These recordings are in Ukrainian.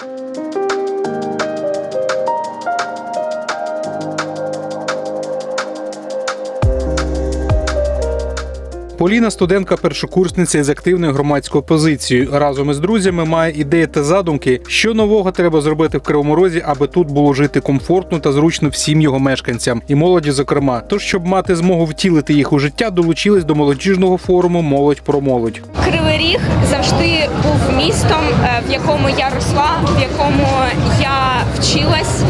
Thank you. Поліна студентка першокурсниця із активною громадською позицією. Разом із друзями має ідеї та задумки, що нового треба зробити в Кривому Розі, аби тут було жити комфортно та зручно всім його мешканцям і молоді, зокрема. Тож, щоб мати змогу втілити їх у життя, долучились до молодіжного форуму Молодь про молодь. Кривий Ріг завжди був містом, е, в якому я росла, в якому я вчилась,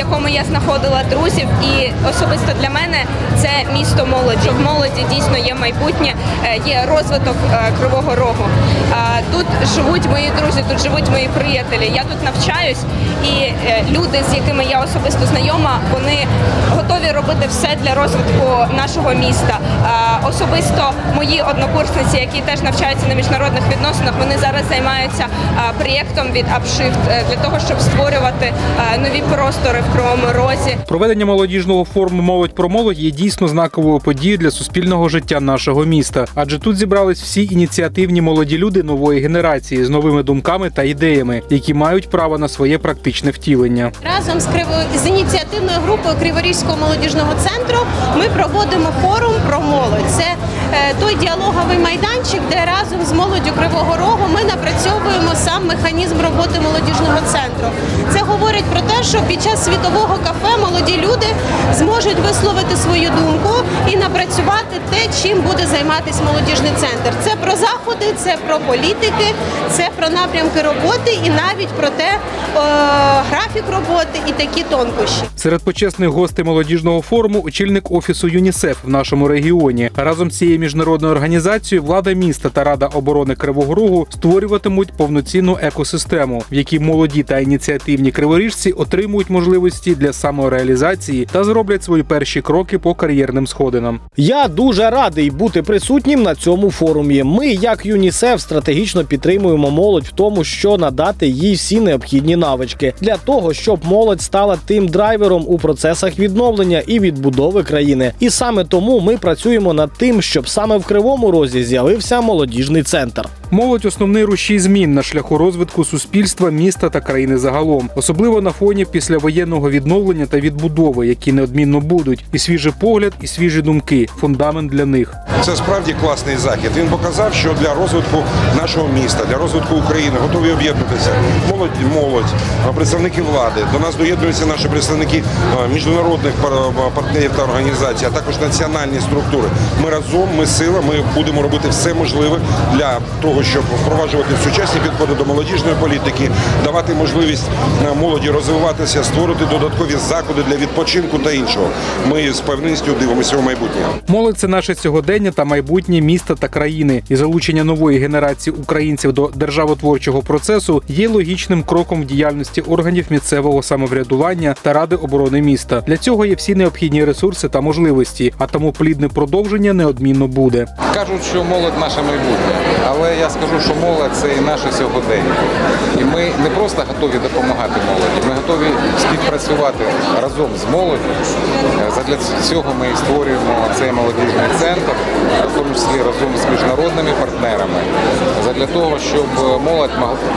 якому я знаходила друзів. І особисто для мене це місто молоді. В молоді дійсно є майбутнє, е, є розвиток е, Кривого Рогу. Е, Тут живуть мої друзі, тут живуть мої приятелі. Я тут навчаюсь, і люди, з якими я особисто знайома, вони готові робити все для розвитку нашого міста. Е, Особисто мої однокурсниці, які теж навчаються на міжнародних відносинах, вони зараз займаються е, проєктом від Upshift е, для того, щоб створювати нові простори в Кривому Розі. Проведення молодіжного форуму Молодь про молодь є дійсно знаковою подією для суспільного життя нашого міста, адже тут зібрались всі ініціативні молоді люди нової генерації з новими думками та ідеями, які мають право на своє практичне втілення. Разом з Криво- з ініціативною групою Криворізького молодіжного центру ми проводимо форум про молодь. Це е, той діалоговий майданчик, де разом з молоддю Кривого Рогу ми напрацьовуємо сам механізм роботи молодіжного центру. Говорить про те, що під час світового кафе молоді люди зможуть висловити свою думку і напрацювати те, чим буде займатися молодіжний центр. Це про заходи, це про політики, це про напрямки роботи і навіть про те, е, графік роботи і такі тонкощі. Серед почесних гостей молодіжного форуму очільник офісу ЮНІСЕФ в нашому регіоні. Разом з цією міжнародною організацією влада міста та рада оборони Кривого Рогу створюватимуть повноцінну екосистему, в якій молоді та ініціативні криворіжці отримують можливості для самореалізації та зроблять свої перші кроки по кар'єрним сходинам. Я дуже радий бути присутнім на цьому форумі. Ми, як ЮНІСЕФ, стратегічно підтримуємо молодь в тому, що надати їй всі необхідні навички для того, щоб молодь стала тим драйвером у процесах відновлення і відбудови країни. І саме тому ми працюємо над тим, щоб саме в Кривому Розі з'явився молодіжний центр. Молодь основний рушій змін на шляху розвитку суспільства, міста та країни загалом, особливо на фоні післявоєнного відновлення та відбудови, які неодмінно будуть, і свіжий погляд, і свіжі думки фундамент для них. Це справді класний захід. Він показав, що для розвитку нашого міста, для розвитку України готові об'єднатися молодь, молодь, представники влади. До нас доєднуються наші представники міжнародних пар- партнерів та організацій, а також національні структури. Ми разом, ми сила. Ми будемо робити все можливе для того, щоб впроваджувати сучасні підходи до молодіжної політики, давати можливість молоді розвиватися, створити додаткові заходи для відпочинку та іншого. Ми з певністю дивимося у майбутнє. Молодь це наше сьогодення та майбутнє міста та країни, і залучення нової генерації українців до державотворчого процесу є логічним кроком в діяльності органів місцевого самоврядування та ради оборони міста. Для цього є всі необхідні ресурси та можливості, а тому плідне продовження неодмінно буде. Кажуть, що молодь наше майбутнє, але я скажу, що молодь це і наше сьогодення. І ми не просто готові допомагати молоді, ми готові співпрацювати разом з молоддю. Е, Задля цього ми створюємо цей молодіжний центр, в тому числі разом з міжнародними партнерами, задля того, щоб молодь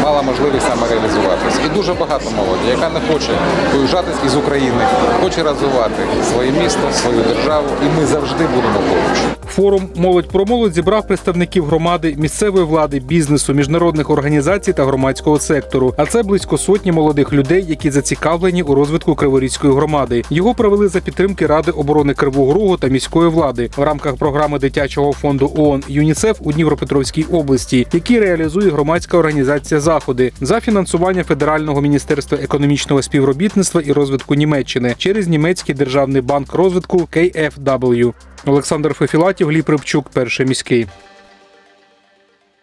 мала можливість самореалізуватися. І дуже багато молоді, яка не хоче виїжджати із України, хоче розвивати своє місто, свою державу, і ми завжди будемо поруч. Форум Молодь про молодь зібрав представників громади, місцевої влади, бізнесу, міжнародних організацій та громадського сектору. А це близько сотні молодих людей, які зацікавлені у розвитку Криворізької громади. Його провели за підтримки Ради оборони Кривого Рогу та міської влади в рамках програми дитячого фонду ООН ЮНІСЕФ у Дніпропетровській області, які реалізує громадська організація заходи за фінансування Федерального міністерства економічного співробітництва і розвитку Німеччини через німецький державний банк розвитку KfW. Олександр Фефілатів, Лі Рибчук, перший міський.